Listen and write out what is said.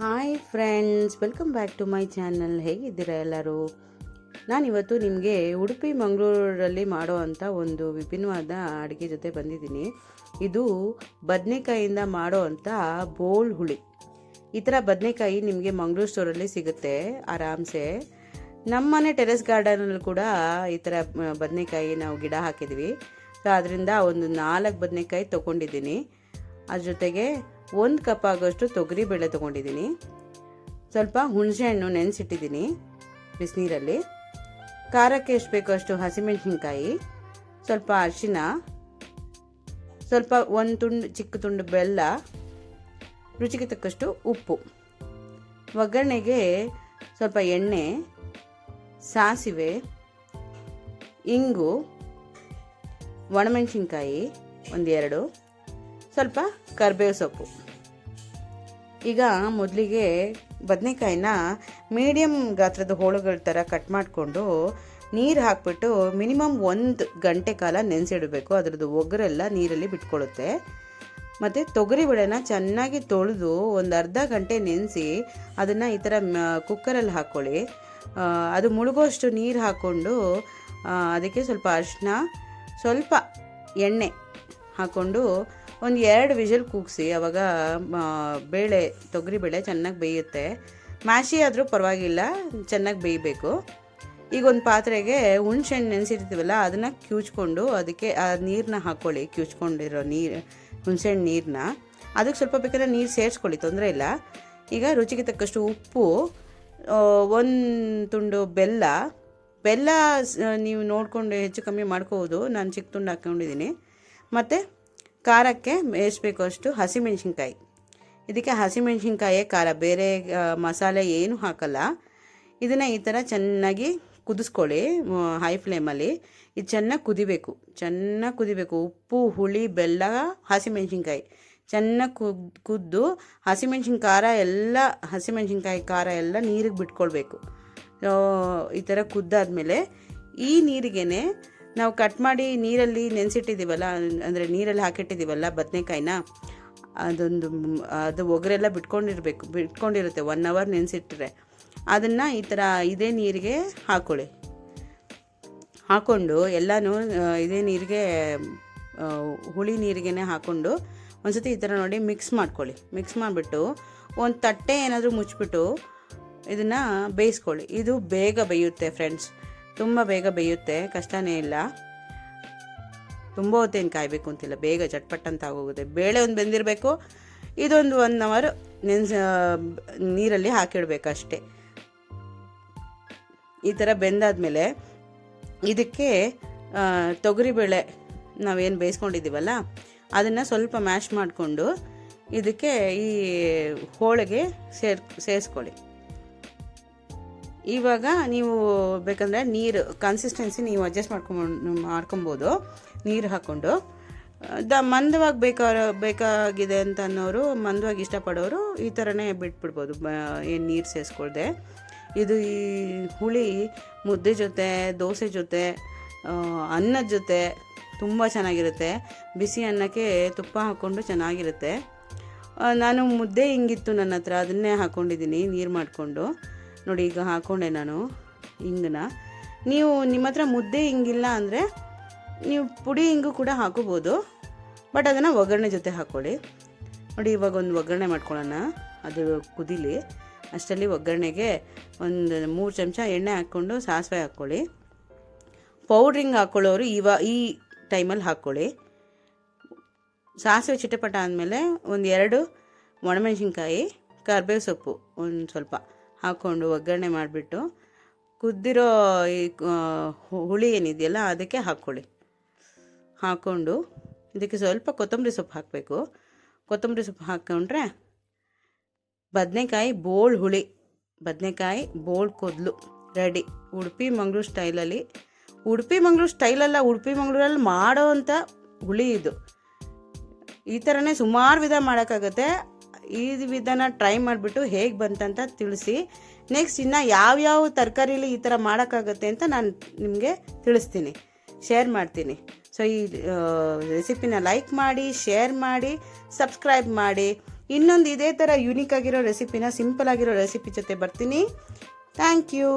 Hi friends, welcome back to my channel. ಹೇಗಿದ್ದೀರಾ ಎಲ್ಲರೂ? ನಾನಿವತ್ತು ನಿಮಗೆ ಉಡುಪಿ, ಮಂಗಳೂರಲ್ಲಿ ಮಾಡೋ ಅಂಥ ಒಂದು ವಿಭಿನ್ನವಾದ ಅಡುಗೆ ಜೊತೆ ಬಂದಿದ್ದೀನಿ. ಇದು ಬದನೆಕಾಯಿಂದ ಮಾಡೋ ಅಂಥ ಬೋಲ್ ಹುಳಿ. ಈ ಥರ ಬದನೆಕಾಯಿ ನಿಮಗೆ ಮಂಗಳೂರು ಸ್ಟೋರಲ್ಲಿ ಸಿಗುತ್ತೆ, ಆರಾಮ್ಸೆ. ನಮ್ಮನೆ ಟೆರೆಸ್ ಗಾರ್ಡನಲ್ಲಿ ಕೂಡ ಈ ಥರ ಬದನೆಕಾಯಿ ನಾವು ಗಿಡ ಹಾಕಿದ್ವಿ. ಸೊ ಅದರಿಂದ ಒಂದು ನಾಲ್ಕು ಬದನೆಕಾಯಿ ತೊಗೊಂಡಿದ್ದೀನಿ. ಅದ್ರ ಜೊತೆಗೆ ಒಂದು ಕಪ್ ಆಗೋಷ್ಟು ತೊಗರಿ ಬೇಳೆ ತೊಗೊಂಡಿದ್ದೀನಿ. ಸ್ವಲ್ಪ ಹುಣಸೆಹಣ್ಣು ನೆನೆಸಿಟ್ಟಿದ್ದೀನಿ ಬಿಸಿನೀರಲ್ಲಿ. ಖಾರಕ್ಕೆ ಎಷ್ಟು ಬೇಕೋ ಅಷ್ಟು ಹಸಿಮೆಣಸಿನ್ಕಾಯಿ, ಸ್ವಲ್ಪ ಅರಿಶಿನ ಸ್ವಲ್ಪ ಒಂದು ತುಂಡು, ಚಿಕ್ಕ ತುಂಡು ಬೆಲ್ಲ, ರುಚಿಗೆ ತಕ್ಕಷ್ಟು ಉಪ್ಪು. ಒಗ್ಗರಣೆಗೆ ಸ್ವಲ್ಪ ಎಣ್ಣೆ, ಸಾಸಿವೆ, ಇಂಗು, ಒಣಮೆಣಸಿನ್ಕಾಯಿ ಒಂದೆರಡು ಸ್ವಲ್ಪ ಕರ್ಬೇವು ಸೊಪ್ಪು. ಈಗ ಮೊದಲಿಗೆ ಬದನೆಕಾಯಿನ ಮೀಡಿಯಮ್ ಗಾತ್ರದ ಹೋಳುಗಳ ಥರ ಕಟ್ ಮಾಡಿಕೊಂಡು ನೀರು ಹಾಕ್ಬಿಟ್ಟು ಮಿನಿಮಮ್ ಒಂದು ಗಂಟೆ ಕಾಲ ನೆನೆಸಿಡಬೇಕು. ಅದರದ್ದು ಒಗ್ಗರೆಲ್ಲ ನೀರಲ್ಲಿ ಬಿಟ್ಕೊಳ್ಳುತ್ತೆ ಮತ್ತು ತೊಗರಿ ಬೇಳೆನ ಚೆನ್ನಾಗಿ ತೊಳೆದು ಒಂದು ಅರ್ಧ ಗಂಟೆ ನೆನೆಸಿ ಅದನ್ನು ಈ ಥರ ಕುಕ್ಕರಲ್ಲಿ ಹಾಕ್ಕೊಳ್ಳಿ ಅದು ಮುಳುಗೋಷ್ಟು ನೀರು ಹಾಕ್ಕೊಂಡು ಅದಕ್ಕೆ ಸ್ವಲ್ಪ ಅರಿಶಿನ, ಸ್ವಲ್ಪ ಎಣ್ಣೆ ಹಾಕ್ಕೊಂಡು ಒಂದು ಎರಡು ವಿಷಲ್ ಕೂಗಿಸಿ, ಅವಾಗ ಬೇಳೆ, ತೊಗರಿ ಬೇಳೆ ಚೆನ್ನಾಗಿ ಬೇಯುತ್ತೆ. ಮ್ಯಾಶಿ ಆದರೂ ಪರವಾಗಿಲ್ಲ, ಚೆನ್ನಾಗಿ ಬೇಯಬೇಕು. ಈಗ ಒಂದು ಪಾತ್ರೆಗೆ ಹುಣ್ಸೆಹಣ್ಣು ನೆನೆಸಿರ್ತೀವಲ್ಲ, ಅದನ್ನು ಕ್ಯೂಚ್ಕೊಂಡು ಅದಕ್ಕೆ ಆ ನೀರನ್ನ ಹಾಕ್ಕೊಳ್ಳಿ ಕ್ಯೂಚ್ಕೊಂಡಿರೋ ನೀರು, ಹುಣ್ಸೆಹಣ್ಣು ನೀರನ್ನ ಅದಕ್ಕೆ ಸ್ವಲ್ಪ ಬೇಕಾದ್ರೆ ನೀರು ಸೇರಿಸ್ಕೊಳ್ಳಿ, ತೊಂದರೆ ಇಲ್ಲ. ಈಗ ರುಚಿಗೆ ತಕ್ಕಷ್ಟು ಉಪ್ಪು ಒಂದು ತುಂಡು ಬೆಲ್ಲ. ಬೆಲ್ಲ ನೀವು ನೋಡಿಕೊಂಡು ಹೆಚ್ಚು ಕಮ್ಮಿ ಮಾಡ್ಕೋಬೋದು. ನಾನು ಚಿಕ್ಕ ತುಂಡು ಹಾಕ್ಕೊಂಡಿದ್ದೀನಿ ಮತ್ತು ಖಾರಕ್ಕೆ ಮೇಯಿಸ್ಬೇಕು ಬೇಕೋ ಅಷ್ಟು ಹಸಿಮೆಣ್ಸಿನ್ಕಾಯಿ. ಇದಕ್ಕೆ ಹಸಿಮೆಣ್ಸಿನ್ಕಾಯೇ ಖಾರ, ಬೇರೆ ಮಸಾಲೆ ಏನು ಹಾಕಲ್ಲ. ಇದನ್ನು ಈ ಥರ ಚೆನ್ನಾಗಿ ಕುದಿಸ್ಕೊಳ್ಳಿ ಹೈ ಫ್ಲೇಮಲ್ಲಿ ಇದು ಚೆನ್ನಾಗಿ ಕುದಿಬೇಕು ಚೆನ್ನಾಗಿ ಕುದಿಬೇಕು. ಉಪ್ಪು, ಹುಳಿ, ಬೆಲ್ಲ, ಹಸಿಮೆಣ್ಸಿನ್ಕಾಯಿ. ಚೆನ್ನಾಗಿ ಕುದ್, ಕುದ್ದು ಹಸಿಮೆಣ್ಸಿನ ಖಾರ ಎಲ್ಲ, ಹಸಿಮೆಣ್ಸಿನ್ಕಾಯಿ ಖಾರ ಎಲ್ಲ ನೀರಿಗೆ ಬಿಟ್ಕೊಳ್ಬೇಕು. ಈ ಥರ ಕುದ್ದಾದಮೇಲೆ ಈ ನೀರಿಗೇ ನಾವು ಕಟ್ ಮಾಡಿ ನೀರಲ್ಲಿ ನೆನೆಸಿಟ್ಟಿದ್ದೀವಲ್ಲ, ಅಂದರೆ ನೀರಲ್ಲಿ ಹಾಕಿಟ್ಟಿದ್ದೀವಲ್ಲ ಬದನೆಕಾಯಿನ, ಅದೊಂದು ಅದು ಒಗರೆಲ್ಲ ಬಿಟ್ಕೊಂಡಿರಬೇಕು, ಬಿಟ್ಕೊಂಡಿರುತ್ತೆ ಒನ್ ಅವರ್ ನೆನೆಸಿಟ್ರೆ. ಅದನ್ನು ಈ ಥರ ಇದೇ ನೀರಿಗೆ ಹಾಕ್ಕೊಳ್ಳಿ ಹಾಕ್ಕೊಂಡು ಎಲ್ಲನೂ ಇದೇ ನೀರಿಗೆ ಹುಳಿ ನೀರಿಗೆನೆ ಹಾಕ್ಕೊಂಡು ಒಂದ್ಸತಿ ಈ ಥರ ನೋಡಿ ಮಿಕ್ಸ್ ಮಾಡ್ಕೊಳ್ಳಿ. ಮಿಕ್ಸ್ ಮಾಡಿಬಿಟ್ಟು ಒಂದು ತಟ್ಟೆ ಏನಾದರೂ ಮುಚ್ಚಿಬಿಟ್ಟು ಇದನ್ನು ಬೇಯಿಸ್ಕೊಳ್ಳಿ. ಇದು ಬೇಗ ಬೇಯುತ್ತೆ ಫ್ರೆಂಡ್ಸ್ ತುಂಬ ಬೇಗ ಬೇಯುತ್ತೆ, ಕಷ್ಟನೇ ಇಲ್ಲ. ತುಂಬ ಹೊತ್ತೇನು ಕಾಯಬೇಕು ಅಂತಿಲ್ಲ, ಬೇಗ ಚಟ್ಪಟ್ ಅಂತ ಆಗೋಗುತ್ತೆ. ಬೇಳೆ ಒಂದು ಬೆಂದಿರಬೇಕು, ಇದೊಂದು ಒನ್ ಅವರ್ ನೆನ್ಸ ನೀರಲ್ಲಿ ಹಾಕಿಡಬೇಕಷ್ಟೇ ಈ ಥರ ಬೆಂದಾದಮೇಲೆ ಇದಕ್ಕೆ ತೊಗರಿಬೇಳೆ ನಾವೇನು ಬೇಯಿಸ್ಕೊಂಡಿದ್ದೀವಲ್ಲ, ಅದನ್ನು ಸ್ವಲ್ಪ ಮ್ಯಾಶ್ ಮಾಡಿಕೊಂಡು ಇದಕ್ಕೆ ಈ ಹೋಳಿಗೆ ಸೇರ್, ಸೇರಿಸ್ಕೊಳ್ಳಿ. ಇವಾಗ ನೀವು ಬೇಕಂದರೆ ನೀರು ಕನ್ಸಿಸ್ಟೆನ್ಸಿ ನೀವು ಅಡ್ಜಸ್ಟ್ ಮಾಡ್ಕೊಂಡು ಮಾಡ್ಕೊಬೋದು, ನೀರು ಹಾಕ್ಕೊಂಡು. ದ ಮಂದವಾಗಿ ಬೇಕಾರೋ, ಬೇಕಾಗಿದೆ ಅಂತ ಅನ್ನೋರು ಮಂದವಾಗಿ ಇಷ್ಟಪಡೋರು ಈ ಥರನೇ ಬಿಟ್ಬಿಡ್ಬೋದು. ಏನು ನೀರು ಸೇರಿಸ್ಕೊಳ್ದೆ ಇದು ಈ ಹುಳಿ, ಮುದ್ದೆ ಜೊತೆ, ದೋಸೆ ಜೊತೆ ಅನ್ನದ ಜೊತೆ ತುಂಬ ಚೆನ್ನಾಗಿರುತ್ತೆ. ಬಿಸಿ ಅನ್ನಕ್ಕೆ ತುಪ್ಪ ಹಾಕ್ಕೊಂಡು ಚೆನ್ನಾಗಿರುತ್ತೆ. ನಾನು ಮುದ್ದೆ ಹಿಂಗಿತ್ತು ನನ್ನ ಹತ್ರ, ಅದನ್ನೇ ಹಾಕ್ಕೊಂಡಿದ್ದೀನಿ ನೀರು ಮಾಡಿಕೊಂಡು. ನೋಡಿ ಈಗ ಹಾಕ್ಕೊಂಡೆ ನಾನು ಹಿಂಗನ್ನ ನೀವು ನಿಮ್ಮ ಹತ್ರ ಮುದ್ದೆ ಹಿಂಗಿಲ್ಲ ಅಂದರೆ ನೀವು ಪುಡಿ ಹಿಂಗು ಕೂಡ ಹಾಕೋಬೋದು. ಬಟ್ ಅದನ್ನು ಒಗ್ಗರಣೆ ಜೊತೆ ಹಾಕ್ಕೊಳ್ಳಿ ನೋಡಿ ಇವಾಗ ಒಂದು ಒಗ್ಗರಣೆ ಮಾಡ್ಕೊಳ್ಳೋಣ. ಅದು ಕುದಿಲಿ. ಅಷ್ಟರಲ್ಲಿ ಒಗ್ಗರಣೆಗೆ ಒಂದು ಮೂರು ಚಮಚ ಎಣ್ಣೆ ಹಾಕ್ಕೊಂಡು ಸಾಸಿವೆ ಹಾಕ್ಕೊಳ್ಳಿ. ಪೌಡ್ರಿಂಗ್ ಹಾಕ್ಕೊಳ್ಳೋರು ಇವ ಈ ಟೈಮಲ್ಲಿ ಹಾಕ್ಕೊಳ್ಳಿ. ಸಾಸಿವೆ ಚಿಟಪಟ ಆದಮೇಲೆ ಒಂದು ಎರಡು ಒಣಮೆಣಸಿನ್ಕಾಯಿ, ಕರ್ಬೇವು ಸೊಪ್ಪು ಒಂದು ಸ್ವಲ್ಪ. ಹಾಕ್ಕೊಂಡು ಒಗ್ಗರಣೆ ಮಾಡಿಬಿಟ್ಟು ಕುದ್ದಿರೋ ಈ ಹುಳಿ ಏನಿದೆಯಲ್ಲ ಅದಕ್ಕೆ ಹಾಕ್ಕೊಳ್ಳಿ ಹಾಕ್ಕೊಂಡು ಇದಕ್ಕೆ ಸ್ವಲ್ಪ ಕೊತ್ತಂಬರಿ ಸೊಪ್ಪು ಹಾಕಬೇಕು. ಕೊತ್ತಂಬರಿ ಸೊಪ್ಪು ಹಾಕ್ಕೊಂಡ್ರೆ ಬದನೆಕಾಯಿ ಬೋಳ್ ಹುಳಿ, ಬದನೆಕಾಯಿ ಬೋಳ್ ಕೊದ್ಲು ರೆಡಿ. ಉಡುಪಿ ಮಂಗಳೂರು ಸ್ಟೈಲಲ್ಲಿ, ಉಡುಪಿ ಮಂಗಳೂರು ಸ್ಟೈಲಲ್ಲ, ಉಡುಪಿ ಮಂಗಳೂರಲ್ಲಿ ಮಾಡೋ ಅಂಥ ಹುಳಿ ಇದು. ಈ ಥರನೇ ಸುಮಾರು ವಿಧ ಮಾಡೋಕ್ಕಾಗತ್ತೆ. ಈ ವಿಧಾನ ಟ್ರೈ ಮಾಡಿಬಿಟ್ಟು ಹೇಗೆ ಬಂತಂತ ತಿಳಿಸಿ. ನೆಕ್ಸ್ಟ್ ಇನ್ನು ಯಾವ್ಯಾವ ತರಕಾರಿಲಿ ಈ ಥರ ಮಾಡೋಕ್ಕಾಗುತ್ತೆ ಅಂತ ನಾನು ನಿಮಗೆ ತಿಳಿಸ್ತೀನಿ. ಶೇರ್ ಮಾಡ್ತೀನಿ. ಸೊ ಈ ರೆಸಿಪಿನ ಲೈಕ್ ಮಾಡಿ ಶೇರ್ ಮಾಡಿ ಸಬ್ಸ್ಕ್ರೈಬ್ ಮಾಡಿ. ಇನ್ನೊಂದು ಇದೇ ಥರ ಯುನೀಕ್ ಆಗಿರೋ ರೆಸಿಪಿನ ಸಿಂಪಲ್ ಆಗಿರೋ ರೆಸಿಪಿ ಜೊತೆ ಬರ್ತೀನಿ. Thank you